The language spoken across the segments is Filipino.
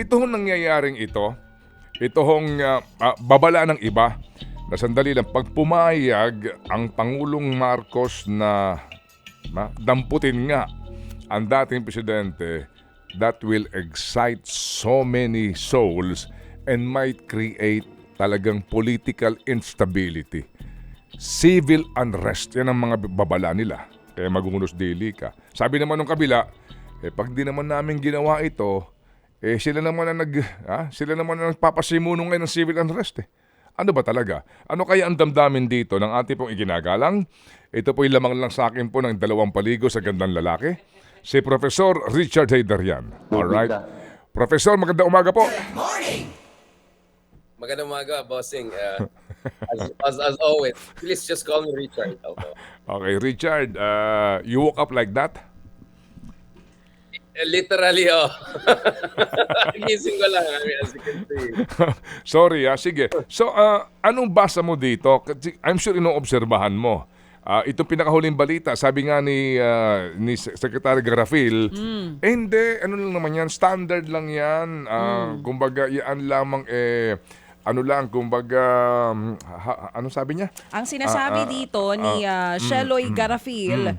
ito hong nangyayaring ito, ito hong ah, ah, babala ng iba na sandali lang, pag pumayag ang Pangulong Marcos na ma, damputin nga ang dating presidente, that will excite so many souls and might create talagang political instability. Civil unrest, yan ang mga babala nila. Kaya magunos dili ka. Sabi naman ng kabila, eh pag di naman namin ginawa ito, eh sila naman ang nag, ha? sila naman ang nagpapasimuno ngayon ng civil unrest eh. Ano ba talaga? Ano kaya ang damdamin dito ng ating pong iginagalang? Ito po'y lamang lang sa akin po ng dalawang paligo sa gandang lalaki. Si Professor Richard Haydarian. Alright. Professor, magandang umaga po. Magandang umaga, bossing. Uh, as, as, as always, please just call me Richard. Okay. Okay, Richard, uh, you woke up like that? Eh, Literally, oh. Gising ko lang, I mean, as you can see. Sorry ah, sige. So, ah, anong basa mo dito? Kasi I'm sure inoobserbahan mo. Ah, itong pinakahuling balita, sabi nga ni ah, ni Se- Secretary Garafil, eh hindi, ano lang naman yan, standard lang yan. Ah, Kumbaga, yan lamang eh, ano lang, kumbaga, um, ha- ha- ano sabi niya? Ang sinasabi Ah, ah, dito ni uh, Sheloy Garafil,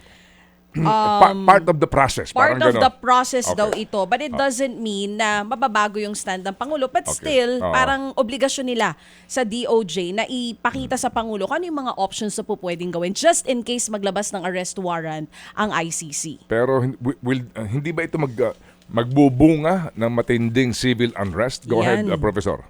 Pa- part of the process. Um, part of ganon. the process Okay. daw ito. But it doesn't mean na mababago yung stand ng Pangulo. But Okay. still, Oo. parang obligasyon nila sa DOJ na ipakita sa Pangulo kung ano yung mga options na po pwedeng gawin just in case maglabas ng arrest warrant ang ICC. Pero will, ah, hindi ba ito mag, ah, magbubunga ng matinding civil unrest? Go ahead, Yan. ah, Professor.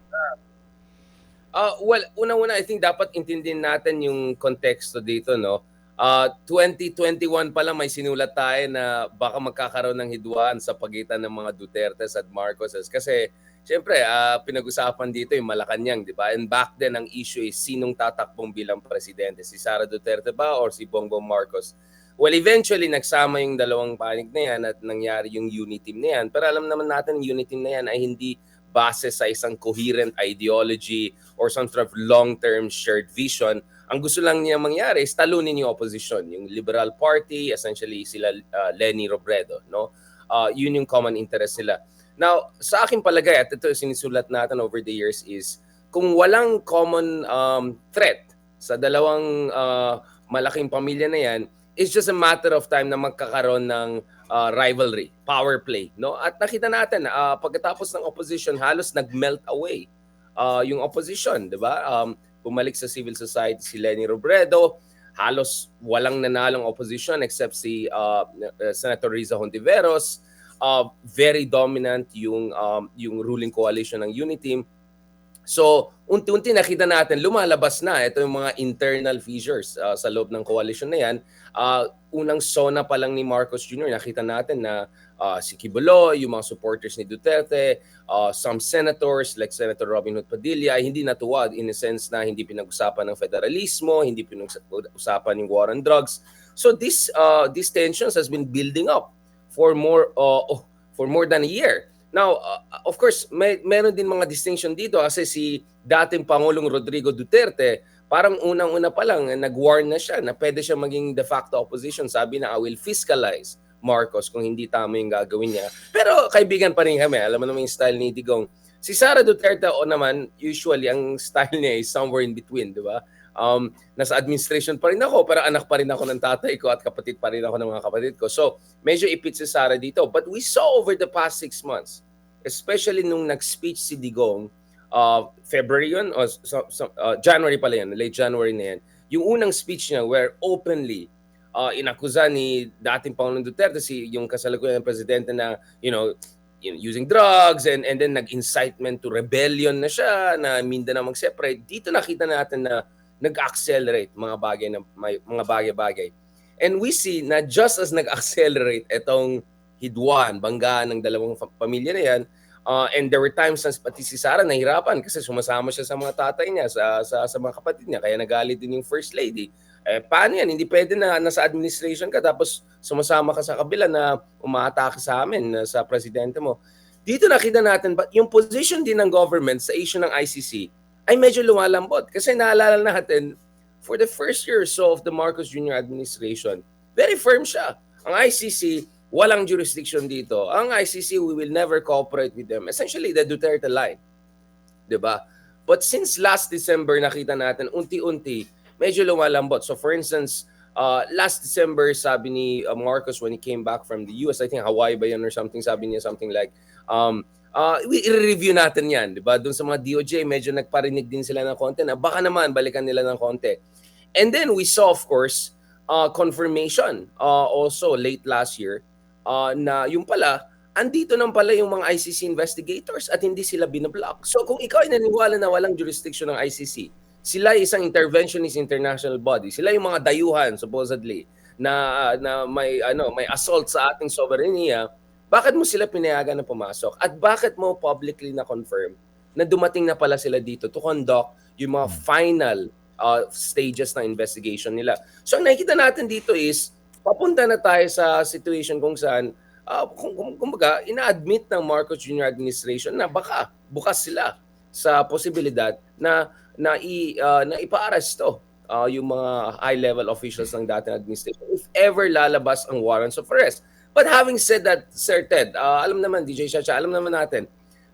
Uh, well, una-una, I think dapat intindihin natin yung konteksto dito, no? Uh, 2021 pa lang may sinulat tayo na baka magkakaroon ng hidwaan sa pagitan ng mga Dutertes at Marcoses. Kasi, syempre, uh, pinag-usapan dito yung Malacanang, di ba? And back then, ang issue is sinong tatakbong bilang presidente? Si Sara Duterte ba or si Bongbong Marcos? Well, eventually, nagsama yung dalawang panig na yan at nangyari yung unity team na yan. Pero alam naman natin, yung unity team na yan ay hindi base sa isang coherent ideology or some sort of long-term shared vision. Ang gusto lang niya mangyari is talunin yung opposition, yung Liberal Party, essentially sila uh, Lenny Robredo, no? Uh, yun yung common interest nila. Now, sa akin palagay, at ito sinisulat natin over the years is, kung walang common um, threat sa dalawang uh, malaking pamilya na yan, it's just a matter of time na magkakaroon ng uh, rivalry, power play, no? At nakita natin uh, pagkatapos ng opposition halos nag-melt away uh, yung opposition, 'di ba? Um bumalik sa civil society si Lenny Robredo, halos walang nanalong opposition except si uh, uh, Senator Riza Hontiveros. Uh, very dominant yung um, yung ruling coalition ng Uniteam. So, unti-unti nakita natin, lumalabas na. Ito yung mga internal fissures uh, sa loob ng coalition na yan. Uh, unang sona pa lang ni Marcos Jr., nakita natin na uh, si Kibulo, yung mga supporters ni Duterte, uh, some senators like Senator Robin Hood Padilla ay hindi natuwa in a sense na hindi pinag-usapan ng federalismo, hindi pinag-usapan yung war on drugs. So this uh, these tensions has been building up for more uh, for more than a year. Now, uh, of course, may meron din mga distinction dito kasi si dating Pangulong Rodrigo Duterte, parang unang-una pa lang nag-warn na siya na pwede siya maging de facto opposition. Sabi na, I will fiscalize Marcos kung hindi tama yung gagawin niya. Pero kaibigan pa rin kami. Alam mo naman yung style ni Digong. Si Sara Duterte o naman, usually ang style niya is somewhere in between, di ba? Um, nasa administration pa rin ako, pero anak pa rin ako ng tatay ko at kapatid pa rin ako ng mga kapatid ko. So, medyo ipit si Sara dito. But we saw over the past six months, especially nung nag-speech si Digong, uh, February yun, o so, so, uh, January pala yan, late January na yan, yung unang speech niya where openly uh, inakusa ni dating Pangulong Duterte si yung kasalukuyan ng presidente na, you know, you using drugs and and then nag-incitement to rebellion na siya na Mindanao mag-separate. Dito nakita natin na nag-accelerate mga bagay na may, mga bagay-bagay. And we see na just as nag-accelerate itong hidwan, banggaan ng dalawang pamilya na yan, uh, and there were times na pati si Sarah nahirapan kasi sumasama siya sa mga tatay niya, sa, sa, sa mga kapatid niya, kaya nagalit din yung first lady. Eh, paano yan? Hindi pwede na nasa administration ka tapos sumasama ka sa kabila na umaatake sa amin, sa presidente mo. Dito nakita natin, yung position din ng government sa issue ng ICC ay medyo lumalambot. Kasi naalala natin, for the first year or so of the Marcos Jr. administration, very firm siya. Ang ICC, walang jurisdiction dito. Ang ICC, we will never cooperate with them. Essentially, the Duterte line. ba? But since last December nakita natin unti-unti medyo lumalambot. So for instance, uh, last December sabi ni uh, Marcos when he came back from the US, I think Hawaii ba yun or something, sabi niya something like um uh, i-review natin 'yan, 'di ba? Doon sa mga DOJ medyo nagparinig din sila ng konti na baka naman balikan nila ng konti. And then we saw of course uh, confirmation uh, also late last year uh, na yung pala andito nang pala yung mga ICC investigators at hindi sila binablock. So kung ikaw ay naniwala na walang jurisdiction ng ICC, sila ay isang interventionist international body. Sila yung mga dayuhan supposedly na na may ano may assault sa ating sovereignty. Bakit mo sila pinayagan na pumasok? At bakit mo publicly na confirm na dumating na pala sila dito to conduct yung mga final uh, stages ng investigation nila. So ang nakikita natin dito is papunta na tayo sa situation kung saan uh, kung, kung, kumbaga, ina-admit ng Marcos Jr. administration na baka bukas sila sa posibilidad na na i uh, na ipaaresto uh, yung mga high-level officials ng dating administration if ever lalabas ang warrants of arrest. But having said that, Sir Ted, uh, alam naman, DJ Chacha, alam naman natin,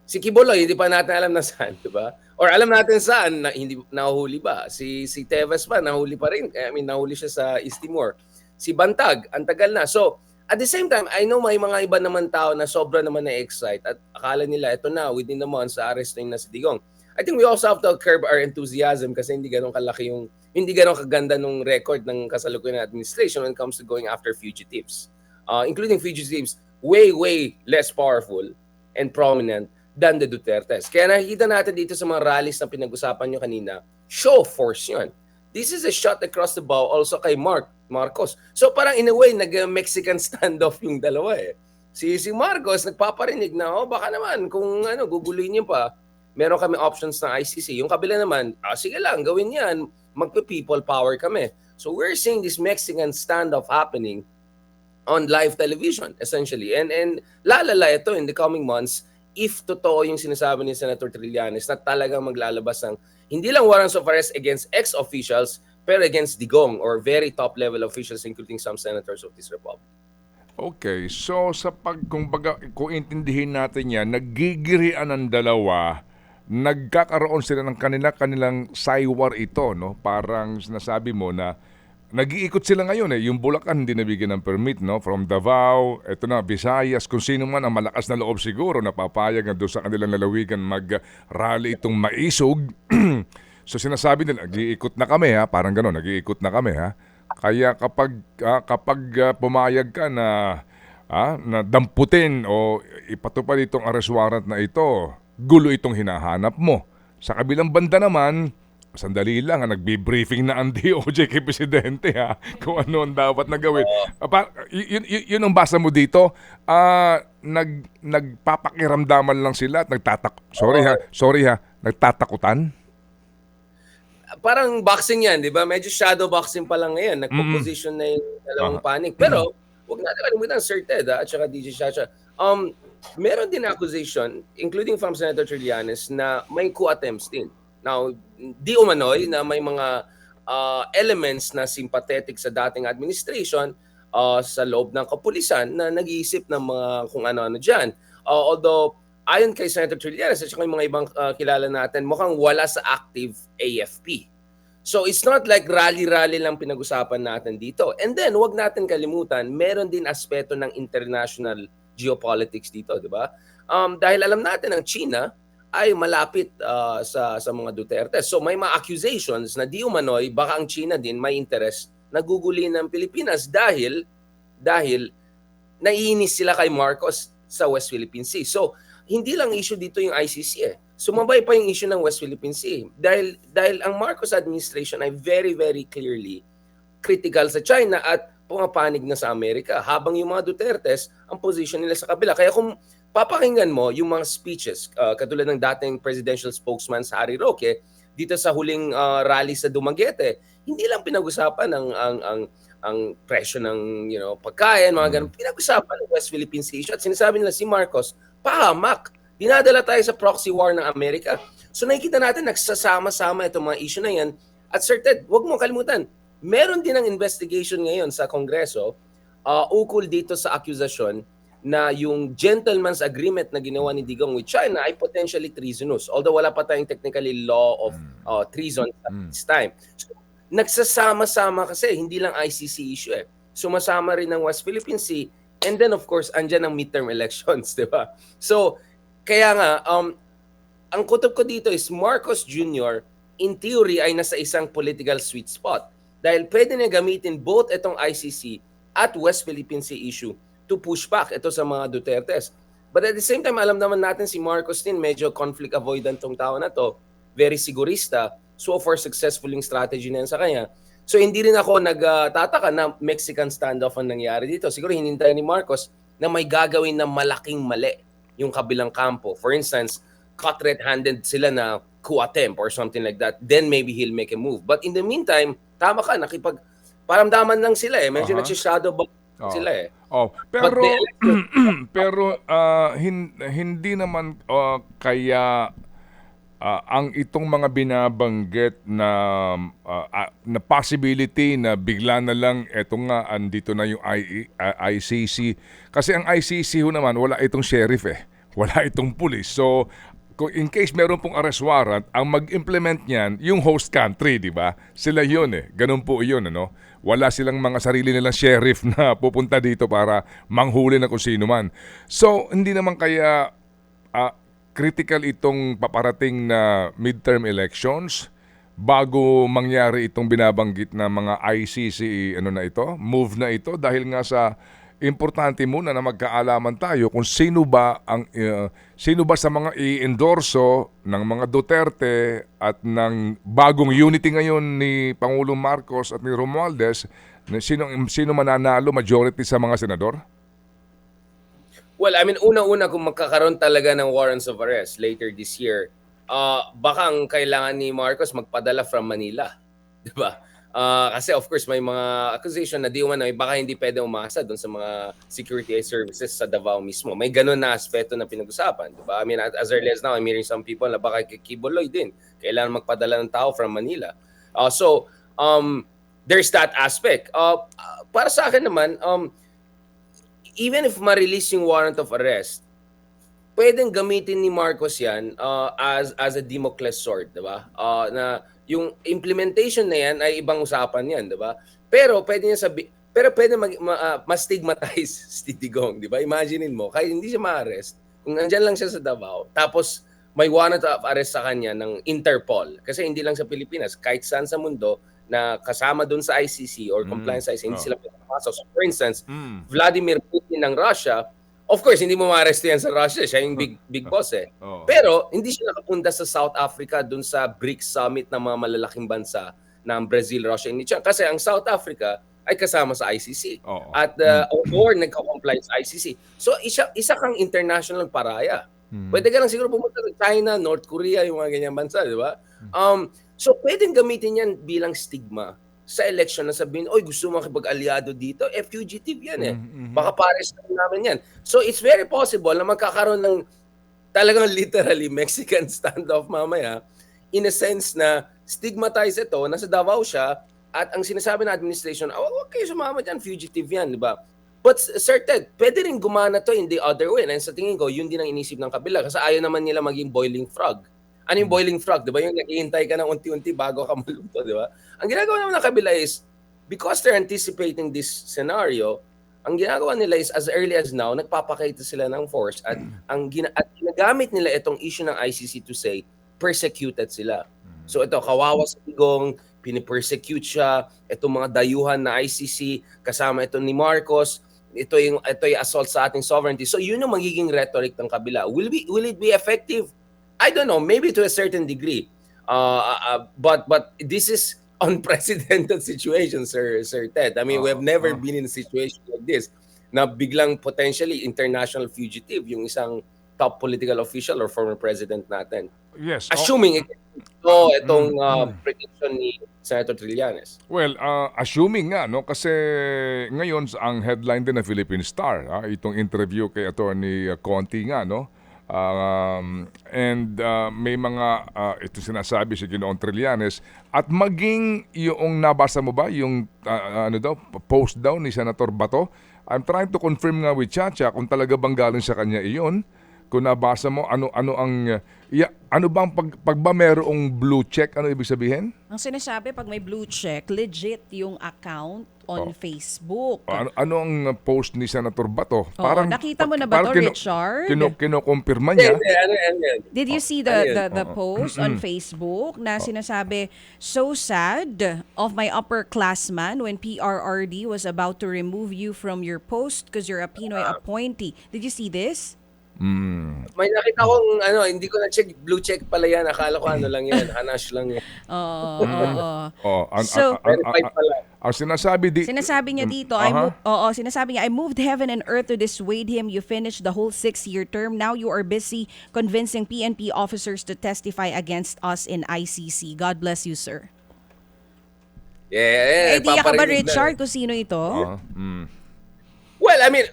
si Kiboloy, hindi pa natin alam na saan, di ba? Or alam natin saan, na hindi nahuli ba? Si si Tevez pa, nahuli pa rin. I mean, nahuli siya sa East Timor. Si Bantag, ang tagal na. So, at the same time, I know may mga iba naman tao na sobra naman na-excite at akala nila, ito na, within the months, sa arresting na si Digong. I think we also have to curb our enthusiasm kasi hindi ganun kalaki yung, hindi ganun kaganda nung record ng kasalukuyan ng administration when it comes to going after fugitives. Uh, including fugitives way, way less powerful and prominent than the Dutertes. Kaya nakikita natin dito sa mga rallies na pinag-usapan nyo kanina, show force yun. This is a shot across the bow also kay Mark Marcos. So parang in a way, nag-Mexican standoff yung dalawa eh. Si, si Marcos nagpaparinig na, oh baka naman kung ano, guguluhin niyo pa, meron kami options ng ICC. Yung kabila naman, ah, sige lang, gawin yan, magpe-people power kami. So we're seeing this Mexican standoff happening on live television essentially. And and lalala ito in the coming months if totoo yung sinasabi ni Senator Trillanes na talagang maglalabas ng hindi lang warrants of arrest against ex-officials pero against Digong or very top-level officials including some senators of this republic. Okay, so sa pag kung baga, kung intindihin natin yan, naggigirian ang dalawa, nagkakaroon sila ng kanila-kanilang saywar ito, no? Parang sinasabi mo na nag-iikot sila ngayon eh. Yung Bulacan hindi nabigyan ng permit, no? From Davao, eto na, Visayas, kung sino man ang malakas na loob siguro, napapayag na doon sa kanilang lalawigan mag-rally itong maisog. so sinasabi nila, nag-iikot na kami ha, parang gano'n, nag-iikot na kami ha. Kaya kapag ah, kapag ah, pumayag ka na ah, na damputin o ipatupad itong arrest warrant na ito, gulo itong hinahanap mo. Sa kabilang banda naman, sandali lang, ah, nagbi-briefing na ang DOJ kay Presidente ha, kung ano ang dapat na gawin. Ah, pa- yun, yun, yun ang basa mo dito, ah, nag, nagpapakiramdaman lang sila at nagtatak... Sorry ha, sorry ha, nagtatakutan? parang boxing yan, di ba? Medyo shadow boxing pa lang ngayon. Nagpo-position na yung dalawang Ah. panic. Pero, wag natin kalimutan, Sir Ted, ah, at saka DJ Chacha. Um, meron din accusation, including from Senator Trillanes, na may coup attempts din. Now, di umanoy na may mga ah, elements na sympathetic sa dating administration ah, sa loob ng kapulisan na nag-iisip ng mga kung ano-ano dyan. Ah, although, ayon kay Senator Trillanes at saka yung mga ibang ah, kilala natin, mukhang wala sa active AFP. So it's not like rally-rally lang pinag-usapan natin dito. And then, wag natin kalimutan, meron din aspeto ng international geopolitics dito, di ba? Um, dahil alam natin ang China ay malapit ah, sa sa mga Duterte. So may mga accusations na di umano'y baka ang China din may interest na gugulin ng Pilipinas dahil dahil naiinis sila kay Marcos sa West Philippine Sea. So hindi lang issue dito yung ICC eh. Sumabay pa yung issue ng West Philippine Sea. Dahil, dahil ang Marcos administration ay very, very clearly critical sa China at pumapanig na sa Amerika. Habang yung mga Dutertes, ang position nila sa kabila. Kaya kung papakinggan mo yung mga speeches, uh, katulad ng dating presidential spokesman sa Harry Roque, dito sa huling uh, rally sa Dumaguete, hindi lang pinag-usapan ang ang ang ang presyo ng you know pagkain mga ganun. Pinag-usapan ng West Philippine Sea issue at sinasabi nila si Marcos pahamak dinadala tayo sa proxy war ng Amerika. So nakikita natin nagsasama-sama itong mga issue na yan. At Sir Ted wag mo kalimutan meron din ang investigation ngayon sa Kongreso uh, ukol dito sa akusasyon na yung gentleman's agreement na ginawa ni Digong with China ay potentially treasonous. Although wala pa tayong technically law of uh, treason at this time. So, nagsasama-sama kasi, hindi lang ICC issue eh. Sumasama rin ng West Philippine Sea and then of course, andyan ang midterm elections, di ba? So, kaya nga, um, ang kutob ko dito is Marcos Jr. in theory ay nasa isang political sweet spot. Dahil pwede niya gamitin both itong ICC at West Philippine Sea issue to push back ito sa mga Dutertes. But at the same time, alam naman natin si Marcos din, medyo conflict avoidant tong tao na to, very sigurista, so far successful yung strategy na yan sa kanya. So hindi rin ako nagtataka na Mexican standoff ang nangyari dito. Siguro hinintay ni Marcos na may gagawin na malaking mali yung kabilang kampo. For instance, cut red-handed sila na coup attempt or something like that. Then maybe he'll make a move. But in the meantime, tama ka, nakipag paramdaman lang sila eh. Medyo Aha. nagsishadow Oo. sila eh. Oh, pero pero hin- hindi naman ah, kaya ah, ang itong mga binabanggit na ah, na possibility na bigla na lang eto nga andito na yung I- ah, ICC kasi ang ICC ho naman wala itong sheriff eh. Wala itong pulis. So kung in case meron pong arrest warrant, ang mag-implement niyan yung host country, di ba? Sila yun eh. Ganun po yun, ano? Wala silang mga sarili nilang sheriff na pupunta dito para manghuli na kung sino man. So, hindi naman kaya ah, critical itong paparating na midterm elections bago mangyari itong binabanggit na mga ICC ano na ito, move na ito dahil nga sa importante muna na magkaalaman tayo kung sino ba ang uh, sino ba sa mga i-endorso ng mga Duterte at ng bagong unity ngayon ni Pangulong Marcos at ni Romualdez na sino sino mananalo majority sa mga senador? Well, I mean, una-una kung magkakaroon talaga ng warrants of arrest later this year, uh, baka ang kailangan ni Marcos magpadala from Manila. Di ba? Ah, kasi of course may mga accusation na di umano ay baka hindi pwede umasa doon sa mga security services sa Davao mismo. May ganun na aspeto na pinag-usapan, di ba? I mean, as early as now, I'm hearing some people na baka kay Kibuloy din. Kailangan magpadala ng tao from Manila. Uh, so, um, there's that aspect. Uh, para sa akin naman, um, even if ma-release yung warrant of arrest, pwedeng gamitin ni Marcos yan uh, as as a Damocles sword, 'di ba? Uh, na yung implementation na yan ay ibang usapan yan, 'di ba? Pero pwede niya sabi pero pwede mag, ma, uh, ma-stigmatize si Digong, 'di ba? Imaginein mo, kahit hindi siya ma-arrest, kung nandiyan lang siya sa Davao, tapos may warrant of arrest sa kanya ng Interpol. Kasi hindi lang sa Pilipinas, kahit saan sa mundo na kasama doon sa ICC or Mm. compliance sa ICC, hindi Oh. sila pinapasok. So for instance, Mm. Vladimir Putin ng Russia, of course, hindi mo ma-arrest yan sa Russia. Siya yung big, big boss eh. Oh. Pero hindi siya nakapunta sa South Africa dun sa BRICS Summit ng mga malalaking bansa ng Brazil, Russia, and China. Kasi ang South Africa ay kasama sa ICC. Oo. At uh, or nagka-comply sa ICC. So isa, isa kang international paraya. Hmm. Pwede ka lang siguro pumunta sa China, North Korea, yung mga ganyang bansa, di ba? Um, so pwedeng gamitin yan bilang stigma sa election na sabihin, oy gusto mo makipag-aliado dito, eh fugitive yan eh. Mhm, mhm. Baka pares na namin yan. So it's very possible na magkakaroon ng talagang literally Mexican standoff mamaya in a sense na stigmatize ito, nasa Davao siya, at ang sinasabi ng administration, oh, huwag kayo sumama dyan, fugitive yan, di ba? But Ted, pwede rin gumana to in the other way. And sa tingin ko, yun din ang inisip ng kabila. Kasi ayaw naman nila maging boiling frog. Ano yung boiling frog? Di ba? Yung naghihintay ka ng unti-unti bago ka maluto, di ba? Ang ginagawa naman ng kabila is, because they're anticipating this scenario, ang ginagawa nila is as early as now, nagpapakita sila ng force at ang gina- at ginagamit nila itong issue ng ICC to say persecuted sila. So ito, kawawa sa Digong, pinipersecute siya, itong mga dayuhan na ICC, kasama ito ni Marcos, ito yung ito yung assault sa ating sovereignty. So yun yung magiging rhetoric ng kabila. Will be will it be effective? I don't know, maybe to a certain degree. Uh, uh, uh, but but this is unprecedented situation, Sir Sir Ted. I mean, we have Oo, never oo. been in a situation like this na biglang potentially international fugitive yung isang top political official or former president natin. Yes. oh, Assuming ito itong Mm, uh, mm. prediction ni Senator Trillanes. Well, uh, assuming nga, no, kasi ngayon ang headline din ng Philippine Star, ah, itong interview kay Attorney uh, Conti nga, no? Um, and uh, may mga, uh, ito sinasabi si Ginoong Trillanes, at maging yung nabasa mo ba, yung uh, ano daw, post daw ni Senator Bato, I'm trying to confirm nga with Chacha kung talaga bang galing sa kanya iyon. Kung nabasa mo, ano ano ang... ya, ano bang pag, pag ba merong blue check, ano ibig sabihin? Ang sinasabi, pag may blue check, legit yung account on Oh. Facebook. Ano, ano ang post ni Senator Bato? Oo, nakita mo na ba to, Richard? Kino, kinukumpirma niya. ano. Did you Oh, see the ano the, the post on Facebook na sinasabi, so sad of my upperclassman when PRRD was about to remove you from your post because you're a Pinoy Ah. appointee. Did you see this? Mm. May nakita kong ano, hindi ko na check, blue check pala yan. Akala ko ano lang yan, hanash lang yan. Oo, oo. Oh, an, So- an- an- an- Verified pala. ang sinasabi di... Sinasabi niya dito, I Aha. mo- oo, sinasabi niya, I moved heaven and earth to dissuade him. You finished the whole six-year term. Now you are busy convincing PNP officers to testify against us in ICC. God bless you, sir. Yeah, Eh, di ka ba, paparinig na. Richard, kung sino ito? Ah, mm. Well, I mean,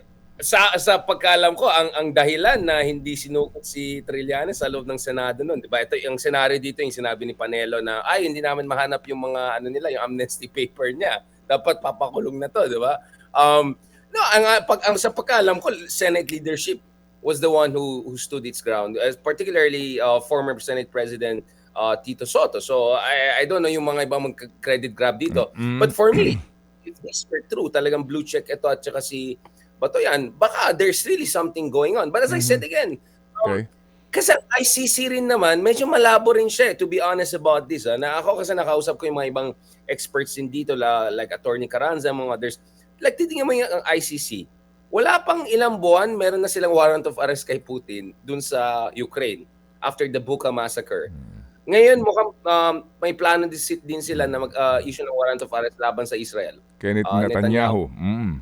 sa sa pagkaalam ko, ang ang dahilan na hindi sinukot si Trillanes sa loob ng Senado noon, 'di ba? Ito yung scenario dito, yung sinabi ni Panelo na ay hindi namin mahanap yung mga ano nila, yung amnesty paper niya. Dapat papakulong na 'to, 'di ba? Um no, ang pag ang sa pagkaalam ko, Senate leadership was the one who who stood its ground, uh, particularly uh, former Senate President uh, Tito Soto. So I I don't know yung mga ibang mag-credit grab dito. Mm. But for me, if this were true, talagang blue check ito at saka si Bato yan, baka there's really something going on. But as I said again, um, Okay. kasi ang ICC rin naman, medyo malabo rin siya, eh, to be honest about this. ah. Na ako kasi nakausap ko yung mga ibang experts din dito, la, like Attorney Carranza, mga others. Like, titingnan mo yung ang ICC. Wala pang ilang buwan, meron na silang warrant of arrest kay Putin dun sa Ukraine after the Buka massacre. Ngayon, mukhang um, may plano din, si- din sila na mag-issue ng warrant of arrest laban sa Israel. Kenneth Ah, Netanyahu. Mm.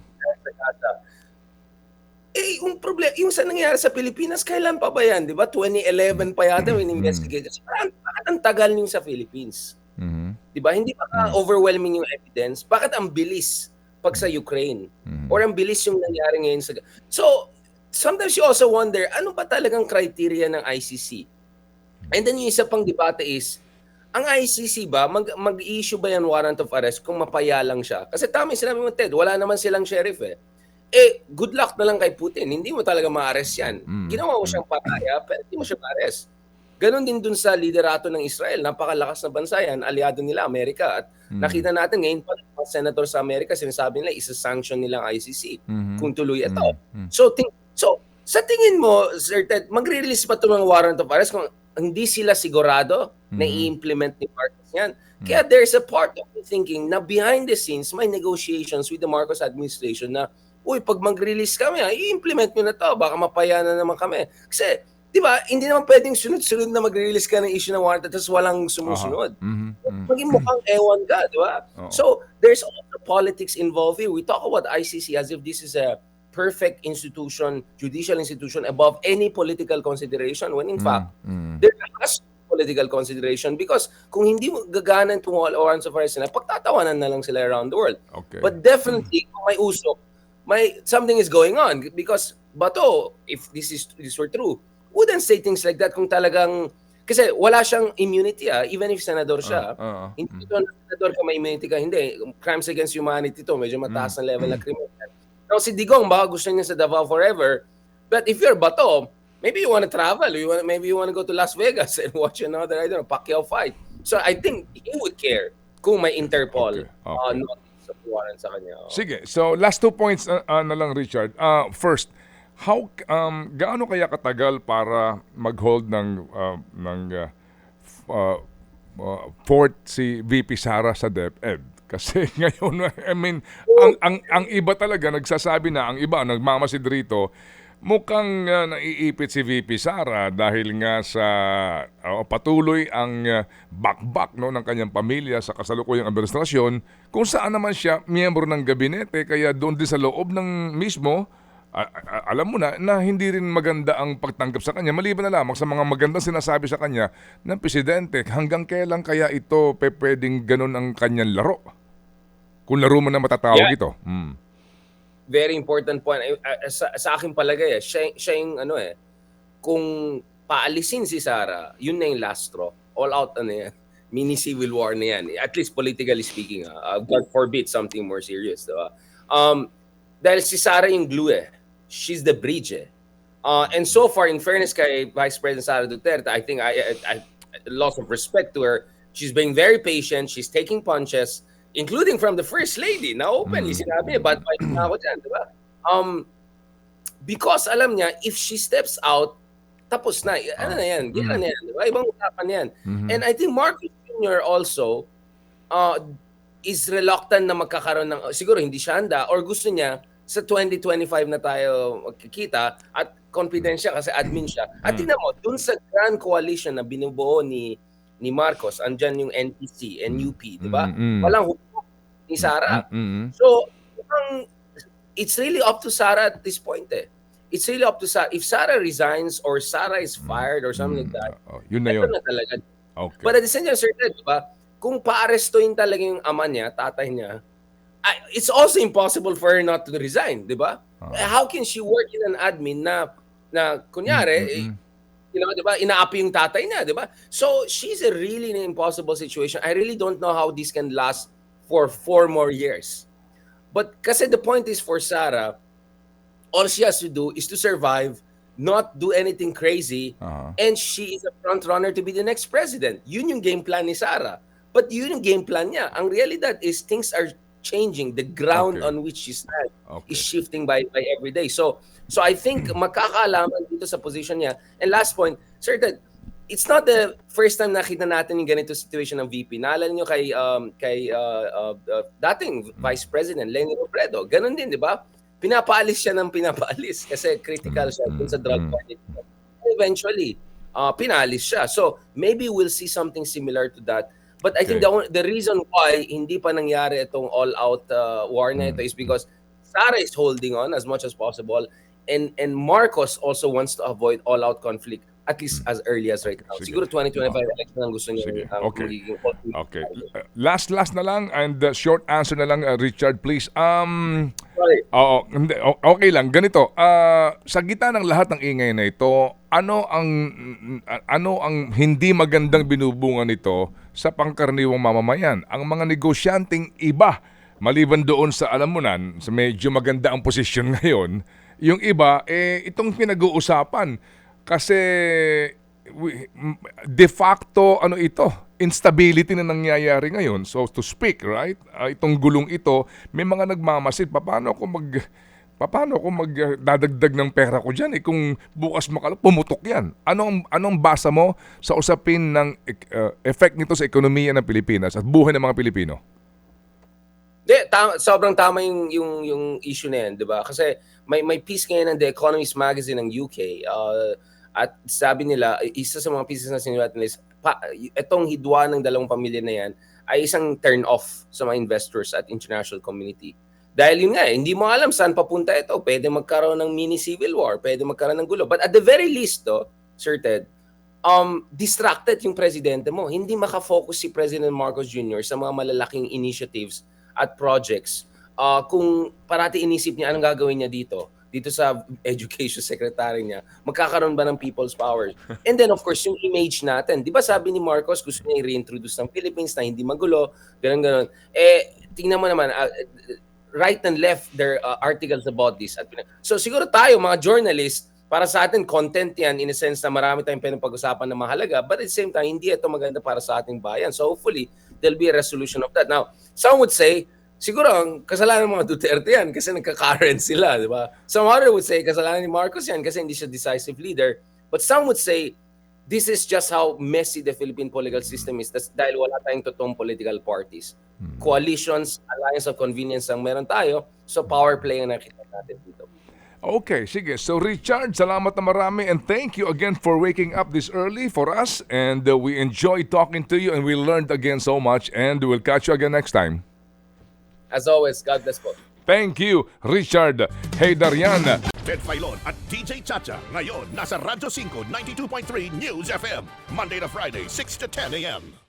Eh, yung problema, yung sa nangyari sa Pilipinas, kailan pa ba yan? Di ba? 2011 pa yata yung investigate. Kasi parang, bakit ang tagal yung sa Philippines? Mhm. Di ba? Hindi pa overwhelming yung evidence. Bakit ang bilis pag sa Ukraine? Mhm. Or ang bilis yung nangyari ngayon sa... So, sometimes you also wonder, ano ba talagang criteria ng ICC? And then yung isa pang debate is, ang ICC ba, mag, mag-issue ba yan warrant of arrest kung mapaya lang siya? Kasi tama yung sinabi mo, Ted, wala naman silang sheriff eh. Eh, good luck na lang kay Putin. Hindi mo talaga ma-arrest yan. Mm. Ginawa mo siyang pataya, pero hindi mo siya ma-arrest. Ganon din dun sa liderato ng Israel. Napakalakas na bansa yan, aliado nila, Amerika. At nakita natin ngayon pa, mga senator sa Amerika, sinasabi nila, isa-sanction nila ang ICC Mhm. kung tuloy ito. Mhm. So, ting- so, sa tingin mo, Sir Ted, magre-release pa ito ng warrant of arrest kung hindi sila sigurado na Mhm. i-implement ni Marcos yan. Kaya there's a part of me thinking na behind the scenes, may negotiations with the Marcos administration na, uy, pag mag-release kami, ah, i-implement nyo na to, baka mapaya na naman kami. Kasi, di ba, hindi naman pwedeng sunod-sunod na mag-release ka ng issue ng warrant at walang sumusunod. Aha. Mhm. Mhm. Maging mukhang ewan ka, di ba? Oo. So, there's also politics involved here. We talk about ICC as if this is a perfect institution, judicial institution above any political consideration when in fact, Mhm. there has political consideration because kung hindi mo gaganan itong warrants of arrest nila, pagtatawanan na lang sila around the world. Okay. But definitely, kung may usok, may something is going on because Bato, if this is this were true, wouldn't say things like that kung talagang kasi wala siyang immunity ah, even if senador siya. Ah, ah, Hindi ito na senador ka may immunity ka, hindi. Crimes against humanity to, medyo mataas na level na criminal. Now si Digong, baka gusto niya sa Davao forever. But if you're Bato, maybe you want to travel. You want, maybe you want to go to Las Vegas and watch another, I don't know, Pacquiao fight. So I think he would care kung may Interpol Okay, okay. uh, notice of warrant sa kanya. Oh. Sige, so last two points uh, uh, na lang Richard. Uh, first, how um gaano kaya katagal para mag-hold ng uh, ng uh, uh, uh, fort si VP Sara sa DepEd? Kasi ngayon, I mean, ang, ang, ang iba talaga nagsasabi na, ang iba nagmamasid rito, mukhang uh, naiipit si VP Sara dahil nga sa uh, patuloy ang uh, bakbak no, ng kanyang pamilya sa kasalukuyang administrasyon kung saan naman siya miyembro ng gabinete kaya doon din sa loob ng mismo a- alam mo na na hindi rin maganda ang pagtanggap sa kanya maliban na lamang sa mga magandang sinasabi sa kanya ng presidente hanggang kailan kaya ito pe pwedeng ganun ang kanyang laro kung laro mo na matatawag Yeah. ito mm. Very important point. Eh, uh, Sa, sa akin palagay, eh, siya, siya yung ano eh, kung paalisin si Sara, yun na yung last straw. All out ano yan. Mini civil war na yan. At least politically speaking. Uh, God forbid something more serious. Diba? Um, dahil si Sara yung glue eh. She's the bridge eh. Uh, and so far, in fairness kay Vice President Sara Duterte, I think I, I, I loss of respect to her. She's being very patient. She's taking punches, including from the First Lady. Na openly sinabi, bad fight na ako dyan, di ba? Um, because alam niya, if she steps out, tapos na. Ano na yan? Gira na yan. Di ba? Ibang usapan yan. And I think Marcos Jr. also uh, is reluctant na magkakaroon ng, siguro hindi siya handa, or gusto niya sa 2025 na tayo magkikita at confident siya kasi admin siya. At tingnan mo, dun sa grand coalition na binubuo ni ni Marcos, andyan yung NPC, NUP, di ba? Mm, mm. Walang hukom ni Sara. Mm-mm. So, mukhang it's really up to Sarah at this point eh. It's really up to Sarah. If Sarah resigns or Sarah is fired or something like that, Oh, yun na yun. na talaga. Okay. But at the same time, sir, di ba? Kung paarestuin talaga yung ama niya, tatay niya, I- it's also impossible for her not to resign, di ba? Eh, How can she work in an admin na, na kunyari, eh, you know, di ba, inaapi yung tatay niya, di ba? So, she's a really an impossible situation. I really don't know how this can last for four more years. But kasi the point is for Sarah, all she has to do is to survive, not do anything crazy, Aha. and she is a front runner to be the next president. Yun yung game plan ni Sarah. But yun yung game plan niya. Ang realidad is things are changing. The ground Okay. on which she stands Okay. is shifting by by every day. So so I think magkakaalaman dito sa position niya. And last point, sir, that it's not the first time nakita natin yung ganito situation ng VP. Naalala niyo kay um kay uh, uh, uh, dating Vice President Lenny Robredo. Ganun din, di ba? Pinapaalis siya ng pinapaalis kasi critical siya dun sa drug court. Eventually, uh, pinalis siya. So maybe we'll see something similar to that. But I think Okay. the, the reason why hindi pa nangyari itong all-out uh, war na ito is because Sara is holding on as much as possible and and Marcos also wants to avoid all-out conflict at least as early as right now. Sige. Siguro 2025 election ang gusto niya Sige. ang Okay. Okay. Uh, Last last na lang and uh, short answer na lang uh, Richard please. Um Sorry. Oo, okay lang. Ganito, ah, sa gitna ng lahat ng ingay na ito, ano ang ano ang hindi magandang binubunga nito sa pangkaraniwang mamamayan? Ang mga negosyanteng iba, maliban doon sa alam mo nan, sa medyo maganda ang posisyon ngayon, yung iba eh itong pinag-uusapan kasi de facto ano ito instability na nangyayari ngayon. So to speak right? Ah, itong gulong ito may mga nagmamasid. Paano ako mag paano ako magdadagdag ng pera ko diyan eh kung bukas makala pumutok yan. Anong anong basa mo sa usapin ng uh, effect nito sa ekonomiya ng Pilipinas at buhay ng mga Pilipino? Di, tama, sobrang tama yung, yung, yung issue na yan, di ba? Kasi may, may piece ngayon ng The Economist magazine ng UK uh, at sabi nila, isa sa mga pieces na sinulat nila is, pa, itong hidwa ng dalawang pamilya na yan ay isang turn off sa mga investors at international community. Dahil yun nga, eh, hindi mo alam saan papunta ito. Pwede magkaroon ng mini civil war, pwede magkaroon ng gulo. But at the very least, though, Sir Ted, um, distracted yung presidente mo. Hindi makafocus si President Marcos Jr. sa mga malalaking initiatives at projects. Uh, kung parati inisip niya anong gagawin niya dito, dito sa education secretary niya, magkakaroon ba ng people's powers? And then of course, yung image natin. Di ba sabi ni Marcos, gusto niya i-reintroduce ng Philippines na hindi magulo, ganun ganon Eh, tingnan mo naman, uh, right and left their uh, articles about this. At, so siguro tayo, mga journalists, para sa atin, content yan in a sense na marami tayong pinapag-usapan na mahalaga, but at the same time, hindi ito maganda para sa ating bayan. So hopefully, there'll be a resolution of that. Now, some would say, siguro ang kasalanan ng mga Duterte yan kasi nagka-current sila, di ba? Some other would say, kasalanan ni Marcos yan kasi hindi siya decisive leader. But some would say, this is just how messy the Philippine political system is That's dahil wala tayong totoong political parties. Coalitions, alliance of convenience ang meron tayo, so power play ang nakita natin dito. Okay, sige. So Richard, salamat na marami and thank you again for waking up this early for us and uh, we enjoyed talking to you and we learned again so much and we'll catch you again next time. As always, God bless po. Thank you, Richard Heydarian. Ted Filon at DJ Chacha. Ngayon, nasa Radyo 5, 92.3 News FM. Monday to Friday, 6 to 10 a.m.